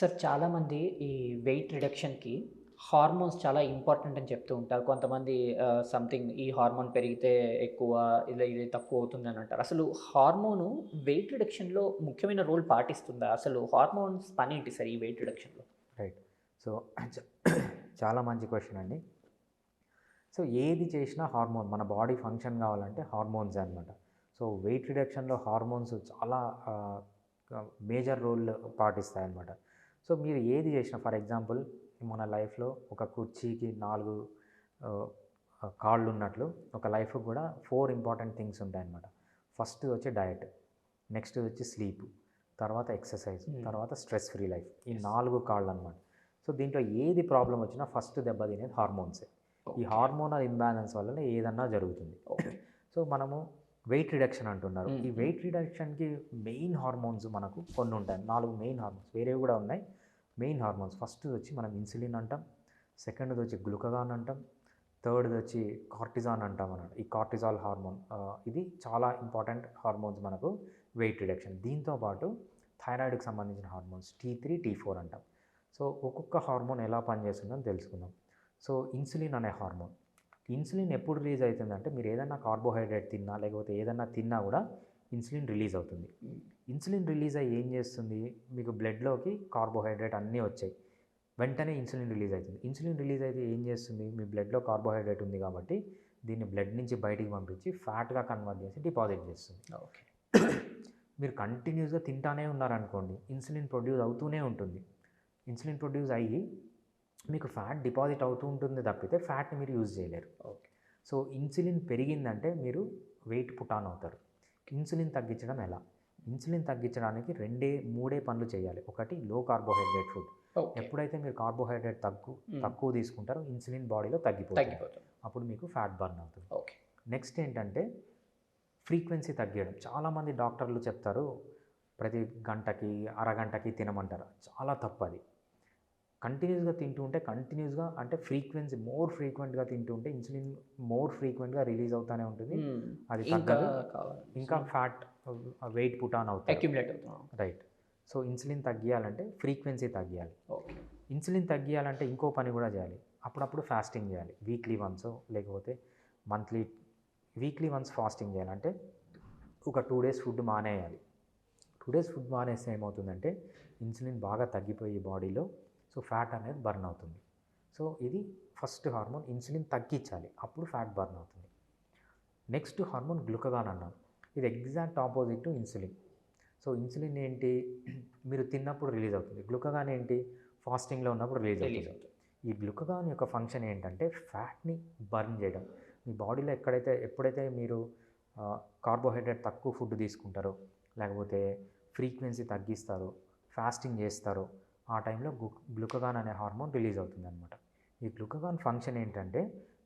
Sir చాలామంది ఈ weight రిడక్షన్కి హార్మోన్స్ చాలా ఇంపార్టెంట్ అని చెప్తూ ఉంటారు. కొంతమంది సంథింగ్ ఈ హార్మోన్ పెరిగితే ఎక్కువ ఇలా ఇది తక్కువ అవుతుంది అని అంటారు. అసలు హార్మోను వెయిట్ రిడక్షన్లో ముఖ్యమైన రోల్ పాటిస్తుందా? అసలు హార్మోన్స్ పని ఏంటి సార్ ఈ వెయిట్ రిడక్షన్లో? రైట్. సో చాలా మంచి క్వశ్చన్ అండి. సో ఏది చేసినా హార్మోన్ మన బాడీ ఫంక్షన్ కావాలంటే హార్మోన్స్ అనమాట సో వెయిట్ రిడక్షన్లో హార్మోన్స్ చాలా మేజర్ రోల్ పాటిస్తాయి అన్నమాట సో మీరు ఏది చేసినా ఫర్ ఎగ్జాంపుల్ మన లైఫ్లో ఒక కుర్చీకి నాలుగు కాళ్ళు ఉన్నట్లు ఒక లైఫ్ కూడా ఫోర్ ఇంపార్టెంట్ థింగ్స్ ఉంటాయన్నమాట ఫస్ట్ వచ్చి డయట్ నెక్స్ట్ వచ్చి స్లీప్ తర్వాత ఎక్సర్సైజ్. తర్వాత స్ట్రెస్ ఫ్రీ లైఫ్ ఈ నాలుగు కాళ్ళు అనమాట సో దీంట్లో ఏది ప్రాబ్లం వచ్చినా ఫస్ట్ దెబ్బ తినేది హార్మోన్సే. ఈ హార్మోనల్ ఇంబ్యాలెన్స్ వల్లనే ఏదన్నా జరుగుతుంది. సో మనము వెయిట్ రిడక్షన్ అంటున్నారు. ఈ వెయిట్ రిడక్షన్కి మెయిన్ హార్మోన్స్ మనకు కొన్ని ఉంటాయి. నాలుగు మెయిన్ హార్మోన్స్ వేరేవి కూడా ఉన్నాయి. మెయిన్ హార్మోన్స్ ఫస్ట్ వచ్చి మనం ఇన్సులిన్ అంటాం సెకండ్ది వచ్చి గ్లూకగాన్ అంటాం థర్డ్ది వచ్చి కార్టిజాన్ అంటాం అన్నమాట ఈ కార్టిజాల్ హార్మోన్ ఇది చాలా ఇంపార్టెంట్ హార్మోన్స్ మనకు వెయిట్ రిడక్షన్. దీంతో పాటు థైరాయిడ్కి సంబంధించిన hormones T three T four అంటాం. సో ఒక్కొక్క హార్మోన్ ఎలా పనిచేస్తుందని తెలుసుకుందాం. సో ఇన్సులిన్ అనే హార్మోన్ ఇన్సులిన్ ఎప్పుడు రిలీజ్ అవుతుందంటే మీరు ఏదైనా కార్బోహైడ్రేట్ తిన్నా లేకపోతే ఏదైనా తిన్నా కూడా ఇన్సులిన్ రిలీజ్ అవుతుంది. ఇన్సులిన్ రిలీజ్ అయ్యి ఏం చేస్తుంది? మీకు బ్లడ్లోకి కార్బోహైడ్రేట్ అన్నీ వచ్చాయి. వెంటనే ఇన్సులిన్ రిలీజ్ అవుతుంది. ఇన్సులిన్ రిలీజ్ అయితే ఏం చేస్తుంది? మీ బ్లడ్లో కార్బోహైడ్రేట్ ఉంది కాబట్టి దీన్ని బ్లడ్ నుంచి బయటికి పంపించి ఫ్యాట్గా కన్వర్ట్ చేసి డిపాజిట్ చేస్తుంది. ఓకే. మీరు కంటిన్యూస్గా తింటానే ఉన్నారనుకోండి ఇన్సులిన్ ప్రొడ్యూస్ అవుతూనే ఉంటుంది. ఇన్సులిన్ ప్రొడ్యూస్ అయ్యి మీకు ఫ్యాట్ డిపాజిట్ అవుతూ ఉంటుంది తప్పితే ఫ్యాట్ని మీరు యూజ్ చేయలేరు. ఓకే. సో ఇన్సులిన్ పెరిగిందంటే మీరు వెయిట్ పుటాన్ అవుతారు. ఇన్సులిన్ తగ్గించడం ఎలా? ఇన్సులిన్ తగ్గించడానికి రెండే మూడే పనులు చేయాలి. ఒకటి లో కార్బోహైడ్రేట్ ఫుడ్ ఎప్పుడైతే మీరు కార్బోహైడ్రేట్ తక్కువ Mm. తక్కువ తీసుకుంటారో ఇన్సులిన్ బాడీలో తగ్గిపోతుంది. తగ్గిపోతుంది. అప్పుడు మీకు ఫ్యాట్ బర్న్ అవుతుంది. ఓకే. నెక్స్ట్ ఏంటంటే ఫ్రీక్వెన్సీ తగ్గడం చాలామంది డాక్టర్లు చెప్తారు ప్రతి గంటకి అరగంటకి తినమంటారు. చాలా తప్పు అది. కంటిన్యూస్గా తింటూ ఉంటే కంటిన్యూస్గా అంటే ఫ్రీక్వెన్సీ మోర్ ఫ్రీక్వెంట్గా తింటూ ఉంటే ఇన్సులిన్ మోర్ ఫ్రీక్వెంట్గా రిలీజ్ అవుతూనే ఉంటుంది. అది ఇంకా తగ్గదు. ఇంకా ఫ్యాట్ వెయిట్ పుట్ ఆన్ అవుతుంది అక్యుములేట్ అవుతున్నాం రైట్. సో ఇన్సులిన్ తగ్గియాలంటే ఫ్రీక్వెన్సీ తగ్గియాలి. ఓకే. ఇన్సులిన్ తగ్గియాలంటే ఇంకో పని కూడా చేయాలి. అప్పుడప్పుడు ఫాస్టింగ్ చేయాలి. వీక్లీ వన్స్ లేకపోతే మంత్లీ వీక్లీ వన్స్ ఫాస్టింగ్ చేయాలి. అంటే ఒక టూ డేస్ ఫుడ్ మానేయాలి. టూ డేస్ ఫుడ్ మానేస్తే ఏమవుతుందంటే ఇన్సులిన్ బాగా తగ్గిపోయి బాడీలో సో ఫ్యాట్ అనేది బర్న్ అవుతుంది. సో ఇది ఫస్ట్ హార్మోన్ ఇన్సులిన్ తగ్గించాలి. అప్పుడు ఫ్యాట్ బర్న్ అవుతుంది. నెక్స్ట్ హార్మోన్ గ్లూకగాన్ అన్నాం. ఇది exact opposite to insulin. So insulin ఏంటి? మీరు తిన్నప్పుడు రిలీజ్ అవుతుంది. గ్లూకగాన్ ఏంటి? ఫాస్టింగ్లో ఉన్నప్పుడు రిలీజ్ అవుతుంది. ఈ గ్లూకగాన్ యొక్క ఫంక్షన్ ఏంటంటే ఫ్యాట్ని బర్న్ చేయడం. మీ బాడీలో ఎక్కడైతే ఎప్పుడైతే మీరు కార్బోహైడ్రేట్ తక్కువ ఫుడ్ తీసుకుంటారో లేకపోతే ఫ్రీక్వెన్సీ తగ్గిస్తారో ఫాస్టింగ్ చేస్తారో ఆ టైంలో గ్లూ గ్లూకగాన్ అనే హార్మోన్ రిలీజ్ అవుతుందన్నమాట. ఈ గ్లూకగాన్ ఫంక్షన్ ఏంటంటే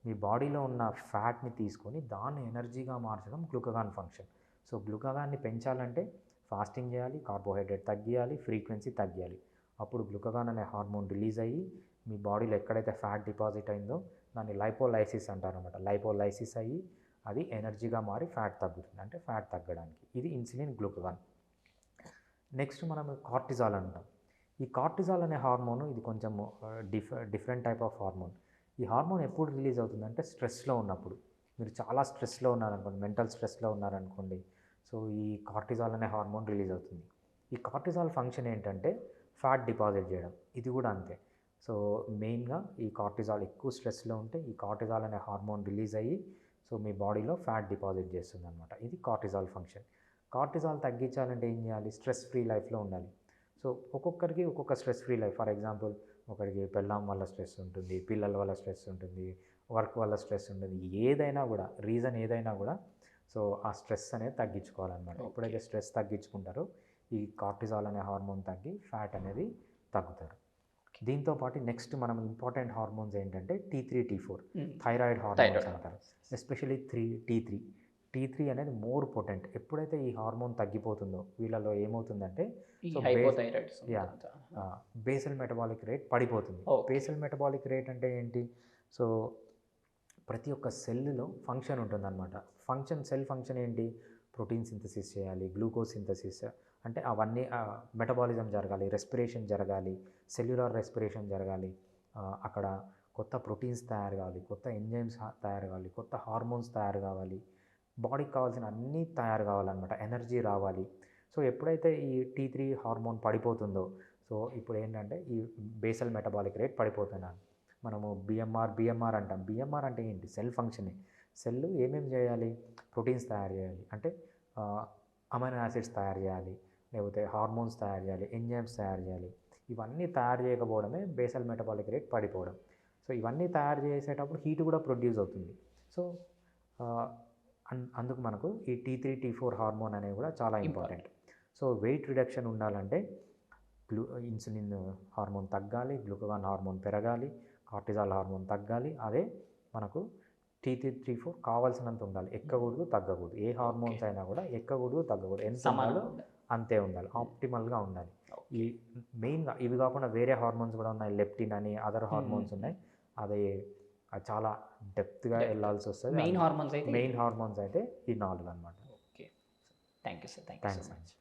మీ బాడీలో ఉన్న ఫ్యాట్ని తీసుకొని దాన్ని ఎనర్జీగా మార్చడం గ్లూకగాన్ ఫంక్షన్. సో గ్లూకగాన్ని పెంచాలంటే ఫాస్టింగ్ చేయాలి కార్బోహైడ్రేట్ తగ్గియాలి ఫ్రీక్వెన్సీ తగ్గియాలి. అప్పుడు గ్లూకగాన్ అనే హార్మోన్ రిలీజ్ అయ్యి మీ బాడీలో ఎక్కడైతే ఫ్యాట్ డిపాజిట్ అయిందో దాన్ని లైపోలైసిస్ అంటారనమాట లైపోలైసిస్ అయ్యి అది ఎనర్జీగా మారి ఫ్యాట్ తగ్గుతుంది. అంటే ఫ్యాట్ తగ్గడానికి. ఇది ఇన్సులిన్ గ్లూకగాన్. నెక్స్ట్ మనం కార్టిజాల్ అంటాం. ఈ కార్టిజాల్ అనే హార్మోన్ ఇది కొంచెం dif different type of hormone ఈ హార్మోన్ ఎప్పుడు రిలీజ్ అవుతుందంటే స్ట్రెస్లో ఉన్నప్పుడు. మీరు చాలా స్ట్రెస్లో ఉన్నారనుకోండి మెంటల్ స్ట్రెస్లో ఉన్నారనుకోండి సో ఈ కార్టిజాల్ అనే హార్మోన్ రిలీజ్ అవుతుంది. ఈ కార్టిజాల్ ఫంక్షన్ ఏంటంటే ఫ్యాట్ డిపాజిట్ చేయడం. ఇది కూడా అంతే. సో మెయిన్గా ఈ కార్టిజాల్ ఎక్కువ స్ట్రెస్లో ఉంటే ఈ కార్టిజాల్ అనే హార్మోన్ రిలీజ్ అయ్యి సో మీ బాడీలో ఫ్యాట్ డిపాజిట్ చేస్తుంది అనమాట ఇది కార్టిజాల్ ఫంక్షన్ కార్టిజాల్ తగ్గించాలంటే ఏం చేయాలి? స్ట్రెస్ ఫ్రీ లైఫ్లో ఉండాలి. సో ఒక్కొక్కరికి ఒక్కొక్క stress free life. For example ఒకరికి పెళ్ళాం వల్ల స్ట్రెస్ ఉంటుంది పిల్లల వల్ల స్ట్రెస్ ఉంటుంది వర్క్ వల్ల స్ట్రెస్ ఉంటుంది ఏదైనా కూడా రీజన్ ఏదైనా కూడా సో ఆ స్ట్రెస్ అనేది తగ్గించుకోవాలన్నమాట. ఎప్పుడైతే స్ట్రెస్ తగ్గించుకుంటారో ఈ కార్టిజాల్ అనే హార్మోన్ తగ్గి ఫ్యాట్ అనేది తగ్గుతారు. దీంతో పాటు నెక్స్ట్ మనం ఇంపార్టెంట్ హార్మోన్స్ ఏంటంటే T three T four thyroid hormones అంటారు. Especially three T three. T three అనేది మోర్ పొటెంట్. ఎప్పుడైతే ఈ హార్మోన్ తగ్గిపోతుందో వీళ్ళలో ఏమవుతుందంటే. బేసల్ మెటబాలిక్ రేట్ పడిపోతుంది. బేసల్ మెటబాలిక్ రేట్ అంటే ఏంటి? సో ప్రతి ఒక్క సెల్లో ఫంక్షన్ ఉంటుందన్నమాట. ఫంక్షన్ సెల్ ఫంక్షన్ ఏంటి? ప్రోటీన్ సింథసిస్ చేయాలి గ్లూకోజ్ సింథసిస్ అంటే అవన్నీ మెటబాలిజం జరగాలి రెస్పిరేషన్ జరగాలి సెల్యులార్ రెస్పిరేషన్ జరగాలి. అక్కడ కొత్త ప్రోటీన్స్ తయారు కావాలి కొత్త ఎంజైమ్స్ తయారు కావాలి కొత్త హార్మోన్స్ తయారు కావాలి. బాడీకి కావాల్సిన అన్నీ తయారు కావాలన్నమాట. ఎనర్జీ రావాలి. సో ఎప్పుడైతే ఈ టీ త్రీ హార్మోన్ పడిపోతుందో సో ఇప్పుడు ఏంటంటే ఈ బేసల్ మెటబాలిక్ రేట్ పడిపోతున్నాను. మనము బిఎంఆర్ బిఎంఆర్ అంటాం. బిఎంఆర్ అంటే ఏంటి? సెల్ ఫంక్షనే. సెల్ ఏమేమి చేయాలి? ప్రోటీన్స్ తయారు చేయాలి. అంటే అమైనో యాసిడ్స్ తయారు చేయాలి. లేకపోతే హార్మోన్స్ తయారు చేయాలి. ఎంజైమ్స్ తయారు చేయాలి. ఇవన్నీ తయారు చేయకపోవడమే బేసల్ మెటబాలిక్ రేట్ పడిపోవడం. సో ఇవన్నీ తయారు చేసేటప్పుడు హీట్ కూడా ప్రొడ్యూస్ అవుతుంది. సో అందుకు మనకు ఈ T three T four hormone అనేవి కూడా చాలా ఇంపార్టెంట్. సో వెయిట్ రిడక్షన్ ఉండాలంటే గ్లూ ఇన్సులిన్ హార్మోన్ తగ్గాలి గ్లూకగాన్ హార్మోన్ పెరగాలి కార్టిజాల్ హార్మోన్ తగ్గాలి అదే మనకు టీ త్రీ త్రీ ఫోర్ కావాల్సినంత ఉండాలి. ఎక్కకూడదు తగ్గకూడదు. ఏ హార్మోన్స్ అయినా కూడా ఎక్కకూడదు తగ్గకూడదు. ఎంత ఉండాలో. అంతే ఉండాలి. ఆప్టిమల్గా ఉండాలి. ఈ మెయిన్గా ఇవి కాకుండా వేరే హార్మోన్స్ కూడా ఉన్నాయి. లెప్టిన్ అని అదర్ హార్మోన్స్ ఉన్నాయి. అది చాలా డెప్త్గా. వెళ్ళాల్సి వస్తుంది మెయిన్ హార్మోన్స్ అయితే మెయిన్ హార్మోన్స్ అయితే ఈ నాలుగు అనమాట okay. Thank you sir thank you so much